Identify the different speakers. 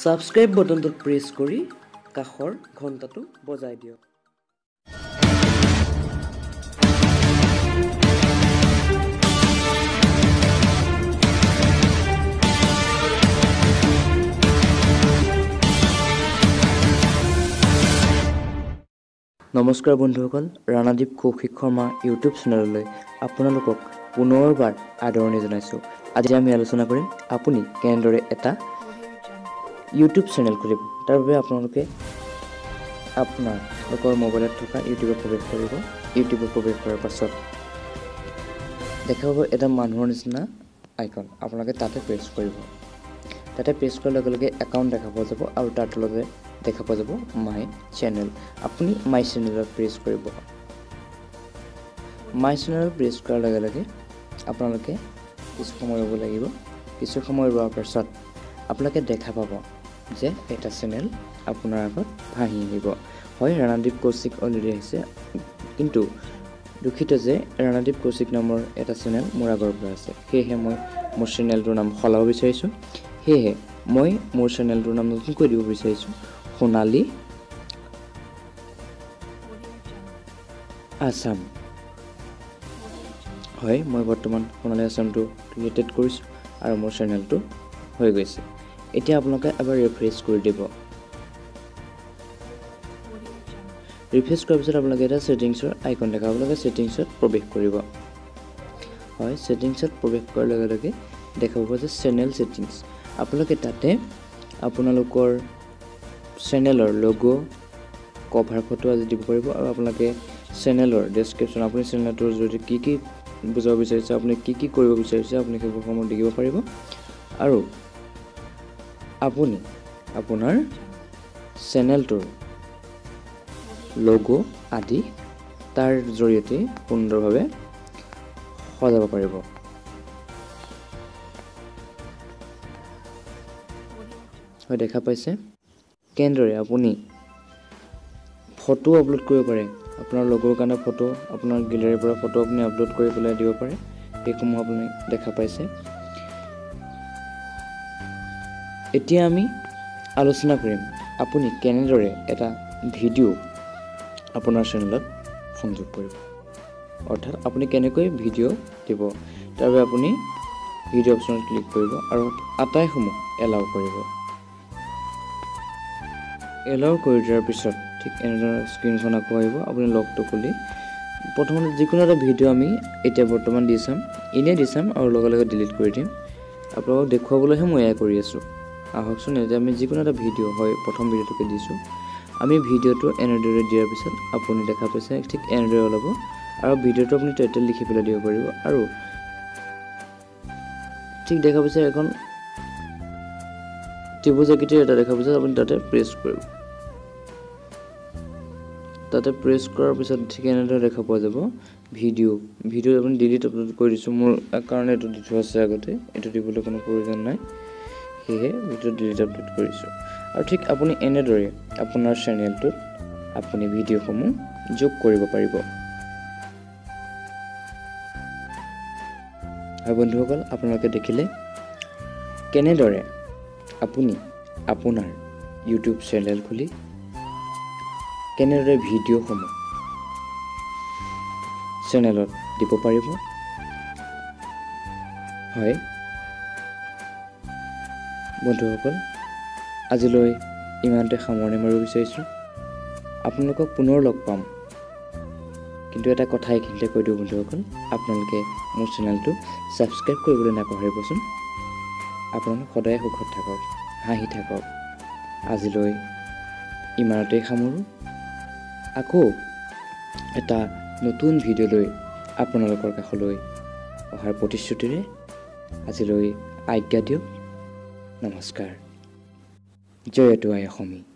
Speaker 1: Subscribe বটনটোত press কৰি কাষৰ ঘণ্টাটো বজাই দিয়ক। নমস্কাৰ বন্ধুসকল ৰাণাদ্বীপ কৌশিক শৰ্মা ইউটিউব চেনেললৈ আপোনালোকক পুনৰবাৰ আদৰণি জনাইছোঁ। আজি আমি আলোচনা কৰিম আপুনি কেনেদৰে এটা ইউটিউব চেনেল খুলিব। তাৰ বাবে আপোনালোকে আপোনালোকৰ মোবাইলত থকা ইউটিউবত প্ৰৱেশ কৰিব। ইউটিউবত প্ৰৱেশ কৰাৰ পাছত দেখা পাব এটা মানুহৰ নিচিনা আইকন আপোনালোকে তাতে প্ৰেছ কৰিব। তাতে প্ৰেছ কৰাৰ লগে লগে একাউণ্ট দেখা পোৱা যাব আৰু তাৰ তলতে দেখা পোৱা যাব মাই চেনেল আপুনি মাই চেনেলত প্ৰেছ কৰিব। মাই চেনেলত প্ৰেছ কৰাৰ লগে লগে আপোনালোকে কিছু সময় ৰ'ব লাগিব। কিছু সময় ৰোৱাৰ পাছত আপোনালোকে দেখা পাব। যে এটা চেনেল আপোনাৰ আগত ভাহি আহিব। হয় ৰাণাদ্বীপ কৌশিক অলৰেডি আহিছে। কিন্তু দুখিত যে ৰাণাদ্বীপ কৌশিক নামৰ এটা চেনেল মোৰ আগৰ পৰা আছে। সেয়েহে মই মোৰ চেনেলটোৰ নাম সলাব বিচাৰিছোঁ। সেয়েহে মই মোৰ চেনেলটোৰ নাম নতুনকৈ দিব বিচাৰিছোঁ। সোণালী আছাম। হয় মই বৰ্তমান সোণালী আছামটো ক্ৰিয়েটেড কৰিছোঁ আৰু মোৰ চেনেলটো হৈ গৈছে। এতিয়া আপোনালোকে এবাৰ ৰিফ্ৰেছ কৰি দিব। ৰিফ্ৰেছ কৰাৰ পিছত আপোনালোকে এটা ছেটিংছৰ আইকন দেখা আপোনালোকে ছেটিংছত প্ৰৱেশ কৰিব। হয় ছেটিংছত প্ৰৱেশ কৰাৰ লগে লগে দেখা পাব যে চেনেল ছেটিংছ আপোনালোকে তাতে আপোনালোকৰ চেনেলৰ লগ' কভাৰ ফটো আজি দিব পাৰিব আৰু আপোনালোকে চেনেলৰ ডেছক্ৰিপশ্যন আপুনি চেনেলটোৰ জৰিয়তে কি কি বুজাব বিচাৰিছে আপুনি কি কি কৰিব বিচাৰিছে আপুনি সেইবোৰ লিখিব পাৰিব। আৰু আপুনি আপোনাৰ চেনেলটোৰ লগ' আদি তাৰ জৰিয়তে সুন্দৰভাৱে সজাব পাৰিব। হয় দেখা পাইছে? কেনেদৰে আপুনি ফটো আপলোড কৰিব পাৰে? আপোনাৰ লগৰ কাৰণে ফটো আপোনাৰ গেলেৰীৰ পৰা ফটো আপুনি আপলোড কৰি পেলাই দিব পাৰে। সেইসমূহ আপুনি দেখা পাইছে। এতিয়া আমি আলোচনা কৰিম। আপুনি কেনেদৰে এটা ভিডিঅ' আপোনাৰ চেনেলত সংযোগ কৰিব? অৰ্থাৎ আপুনি কেনেকৈ ভিডিঅ' দিব? তাৰ বাবে আপুনি ভিডিঅ' অপশ্যনত ক্লিক কৰিব আৰু আটাইসমূহ এলাউ কৰিব। এলাউ কৰি দিয়াৰ পিছত ঠিক এনেদৰে স্ক্ৰীণখন আকৌ আহিব আপুনি লগটো খুলি প্ৰথমতে যিকোনো এটা ভিডিঅ' আমি এতিয়া বৰ্তমান দি চাম। এনেই দি চাম আৰু লগে লগে ডিলিট কৰি দিম। আপোনালোকক দেখুৱাবলৈহে মই এয়া কৰি আছোঁ। আহকচোন এতিয়া আমি যিকোনো এটা ভিডিঅ' হয় প্ৰথম ভিডিঅ'টোকে দিছোঁ। আমি ভিডিঅ'টো এনেদৰে দিয়াৰ পিছত আপুনি দেখা পাইছে ঠিক এনেদৰে ওলাব। আৰু ভিডিঅ'টো আপুনি টাইটেল লিখি পেলাই দিব পাৰিব। আৰু ঠিক দেখা পাইছে এখন ত্ৰিভুজ আকৃতিৰ এটা দেখা পাইছে আপুনি তাতে প্ৰেছ কৰিব। তাতে প্ৰেছ কৰাৰ পিছত ঠিক এনেদৰে দেখা পোৱা যাব ভিডিঅ' ভিডিঅ' আপুনি ডিলিট আপলোড কৰি দিছোঁ। মোৰ কাৰণে এইটো দি থোৱা আছে আগতে এইটো দিবলৈ কোনো প্ৰয়োজন নাই। সেয়েহে ভিডিঅ' ডিলিট আপলোড কৰিছোঁ। আৰু ঠিক আপুনি এনেদৰে আপোনাৰ চেনেলটোত আপুনি ভিডিঅ'সমূহ যোগ কৰিব পাৰিব। হয় বন্ধুসকল আপোনালোকে দেখিলে কেনেদৰে আপুনি আপোনাৰ ইউটিউব চেনেল খুলি কেনেদৰে ভিডিঅ'সমূহ চেনেলত দিব পাৰিব। হয় বন্ধুসকল আজিলৈ ইমানতে সামৰণি মাৰিব বিচাৰিছোঁ। আপোনালোকক পুনৰ লগ পাম। কিন্তু এটা কথা এইখিনিতে কৈ দিওঁ বন্ধুসকল আপোনালোকে মোৰ চেনেলটো ছাবস্ক্ৰাইব কৰিবলৈ নাপাহৰিবচোন। আপোনালোক সদায় সুখত থাকক হাঁহি থাকক। আজিলৈ ইমানতেই সামৰোঁ। আকৌ এটা নতুন ভিডিঅ' লৈ আপোনালোকৰ কাষলৈ অহাৰ প্ৰতিশ্ৰুতিৰে আজিলৈ আজ্ঞা দিয়ক। নমস্কাৰ। জয়তো আই অসমী।